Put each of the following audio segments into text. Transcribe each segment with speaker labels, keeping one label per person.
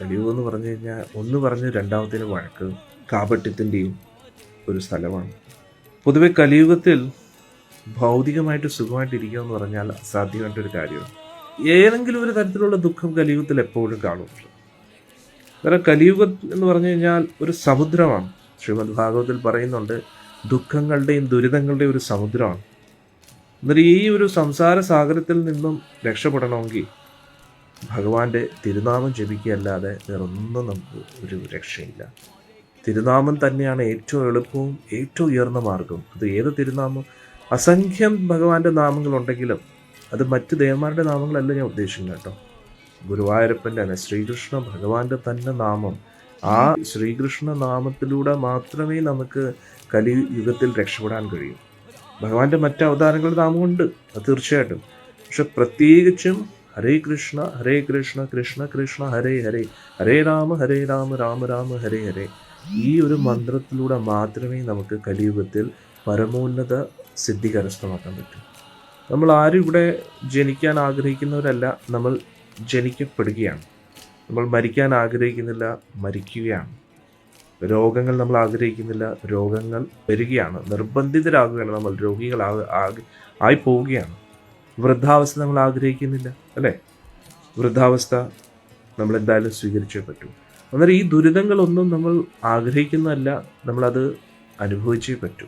Speaker 1: കലിയുഗം എന്ന് പറഞ്ഞു കഴിഞ്ഞാൽ ഒന്ന് പറഞ്ഞ് രണ്ടാമത്തേന് വഴക്ക് കാപട്യത്തിന്റെയും ഒരു സ്ഥലമാണ്. പൊതുവെ കലിയുഗത്തിൽ ഭൗതികമായിട്ട് സുഖമായിട്ടിരിക്കുക എന്ന് പറഞ്ഞാൽ അസാധ്യമായിട്ടൊരു കാര്യമാണ്. ഏതെങ്കിലും ഒരു തരത്തിലുള്ള ദുഃഖം കലിയുഗത്തിൽ എപ്പോഴും കാണുന്നുണ്ട്. കാരണം കലിയുഗം എന്ന് പറഞ്ഞു കഴിഞ്ഞാൽ ഒരു സമുദ്രമാണ്. ശ്രീമദ് ഭാഗവതിൽ പറയുന്നുണ്ട് ദുഃഖങ്ങളുടെയും ദുരിതങ്ങളുടെയും ഒരു സമുദ്രമാണ്. എന്നിട്ട് ഈ ഒരു സംസാര സാഗരത്തിൽ നിന്നും രക്ഷപ്പെടണമെങ്കിൽ ഭഗവാന്റെ തിരുനാമം ജപിക്കുകയല്ലാതെ വേറൊന്നും നമുക്ക് ഒരു രക്ഷയില്ല. തിരുനാമം തന്നെയാണ് ഏറ്റവും എളുപ്പവും ഏറ്റവും ഉയർന്ന മാർഗവും. അത് ഏത് തിരുനാമം? അസംഖ്യം ഭഗവാന്റെ നാമങ്ങളുണ്ടെങ്കിലും അത് മറ്റ് ദേവന്മാരുടെ നാമങ്ങളല്ല ഞാൻ ഉദ്ദേശിക്കുന്നത് കേട്ടോ. ഗുരുവായൂരപ്പന്റെ തന്നെ ശ്രീകൃഷ്ണ ഭഗവാന്റെ തന്നെ നാമം. ആ ശ്രീകൃഷ്ണ നാമത്തിലൂടെ മാത്രമേ നമുക്ക് കലിയുഗത്തിൽ രക്ഷപ്പെടാൻ കഴിയൂ. ഭഗവാന്റെ മറ്റ് അവതാരങ്ങളുടെ നാമമുണ്ട് അത് തീർച്ചയായിട്ടും. പക്ഷെ പ്രത്യേകിച്ചും ഹരേ കൃഷ്ണ ഹരേ കൃഷ്ണ കൃഷ്ണ കൃഷ്ണ ഹരേ ഹരേ ഹരേ രാമ ഹരേ രാമ രാമ രാമ ഹരേ ഹരേ ഈ ഒരു മന്ത്രത്തിലൂടെ മാത്രമേ നമുക്ക് കലിയുഗത്തിൽ പരമോന്നത സിദ്ധി കരസ്ഥമാക്കാൻ പറ്റൂ. നമ്മൾ ആരും ഇവിടെ ജനിക്കാൻ ആഗ്രഹിക്കുന്നവരല്ല നമ്മൾ ജനിക്കപ്പെടുകയാണ്. നമ്മൾ മരിക്കാൻ ആഗ്രഹിക്കുന്നില്ല മരിക്കുകയാണ്. രോഗങ്ങൾ നമ്മൾ ആഗ്രഹിക്കുന്നില്ല രോഗങ്ങൾ വരികയാണ്. നിർബന്ധിതരാകുകയാണ് നമ്മൾ രോഗികളാ ആയി പോവുകയാണ്. വൃദ്ധാവസ്ഥ നമ്മൾ ആഗ്രഹിക്കുന്നില്ല. അല്ലേ? വൃദ്ധാവസ്ഥ നമ്മൾ എന്തായാലും സ്വീകരിച്ചേ പറ്റൂ. അന്നേരം ഈ ദുരിതങ്ങളൊന്നും നമ്മൾ ആഗ്രഹിക്കുന്നതല്ല നമ്മളത് അനുഭവിച്ചേ പറ്റൂ.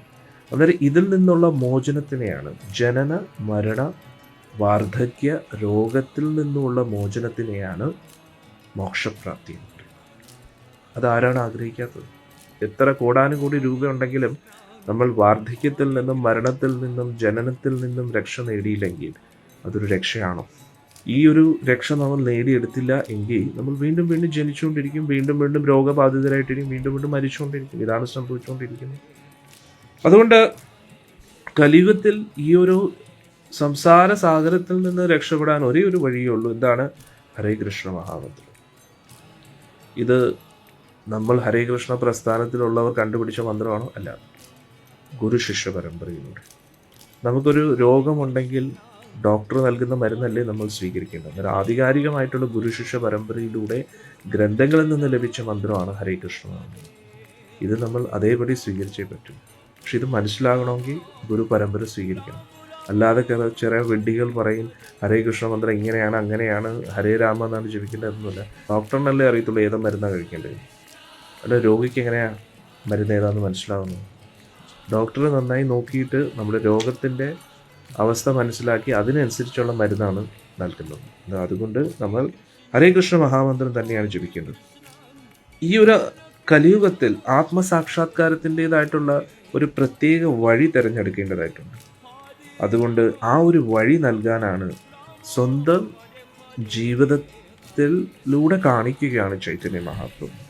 Speaker 1: അന്നേരം ഇതിൽ നിന്നുള്ള മോചനത്തിനെയാണ് ജനന മരണ വാർദ്ധക്യ രോഗത്തിൽ നിന്നുള്ള മോചനത്തിനെയാണ് മോക്ഷപ്രാപ്തി എന്ന് പറയുന്നത്. അതാരാണ് ആഗ്രഹിക്കാത്തത്? എത്ര കോടാനുകൂടി രൂപയുണ്ടെങ്കിലും നമ്മൾ വാർദ്ധക്യത്തിൽ നിന്നും മരണത്തിൽ നിന്നും ജനനത്തിൽ നിന്നും രക്ഷ നേടിയില്ലെങ്കിൽ അതൊരു രക്ഷയാണോ? ഈ ഒരു രക്ഷ നമ്മൾ നേടിയെടുത്തില്ല എങ്കിൽ നമ്മൾ വീണ്ടും വീണ്ടും ജനിച്ചുകൊണ്ടിരിക്കും വീണ്ടും വീണ്ടും രോഗബാധിതരായിട്ടിരിക്കും വീണ്ടും വീണ്ടും മരിച്ചുകൊണ്ടിരിക്കും. ഇതാണ് സംഭവിച്ചുകൊണ്ടിരിക്കുന്നത്. അതുകൊണ്ട് കലിയുഗത്തിൽ ഈ ഒരു സംസാര സാഗരത്തിൽ നിന്ന് രക്ഷപ്പെടാൻ ഒരേ ഒരു വഴിയേ ഉള്ളൂ. എന്താണ്? ഹരേ കൃഷ്ണ മഹാമന്ത്രം. ഇത് നമ്മൾ ഹരേ കൃഷ്ണ പ്രസ്ഥാനത്തിലുള്ളവർ കണ്ടുപിടിച്ച മന്ത്രമാണോ? അല്ല. ഗുരു ശിഷ്യ പരമ്പരയിലൂടെ. നമുക്കൊരു രോഗമുണ്ടെങ്കിൽ ഡോക്ടർ നൽകുന്ന മരുന്നല്ലേ നമ്മൾ സ്വീകരിക്കേണ്ടത്? അന്നേരം ആധികാരികമായിട്ടുള്ള ഗുരു ശിഷ്യ പരമ്പരയിലൂടെ ഗ്രന്ഥങ്ങളിൽ നിന്ന് ലഭിച്ച മന്ത്രമാണ് ഹരേ കൃഷ്ണ ഇത് നമ്മൾ അതേപടി സ്വീകരിച്ചേ പറ്റും. പക്ഷെ ഇത് മനസ്സിലാകണമെങ്കിൽ ഗുരു പരമ്പര സ്വീകരിക്കണം. അല്ലാതെ ചെറിയ വെഡ്ഡികൾ പറയും ഹരേ കൃഷ്ണ മന്ത്രം ഇങ്ങനെയാണ് അങ്ങനെയാണ് ഹരേ രാമ എന്നാണ് ജപിക്കേണ്ടതെന്നല്ല ഡോക്ടറിനല്ലേ അറിയത്തുള്ളൂ ഏതാ മരുന്നാണ് കഴിക്കേണ്ടത്? അല്ല രോഗിക്ക് എങ്ങനെയാണ് മരുന്ന് ഏതാണെന്ന് മനസ്സിലാവുന്നത്? ഡോക്ടർ നന്നായി നോക്കിയിട്ട് നമ്മുടെ രോഗത്തിന്റെ അവസ്ഥ മനസ്സിലാക്കി അതിനനുസരിച്ചുള്ള മരുന്നാണ് നൽകുന്നത്. അത് അതുകൊണ്ട് നമ്മൾ ഹരേ കൃഷ്ണ മഹാമന്ത്രം തന്നെയാണ് ജപിക്കേണ്ടത്. ഈ ഒരു കലിയുഗത്തിൽ ആത്മസാക്ഷാത്കാരത്തിന്റെതായിട്ടുള്ള ഒരു പ്രത്യേക വഴി തിരഞ്ഞെടുക്കേണ്ടതായിട്ടുണ്ട്. അതുകൊണ്ട് ആ ഒരു വഴി നൽകാനാണ് സ്വന്തം ജീവിതത്തിലൂടെ കാണിക്കുകയാണ് ചൈതന്യ മഹാപ്രഭു.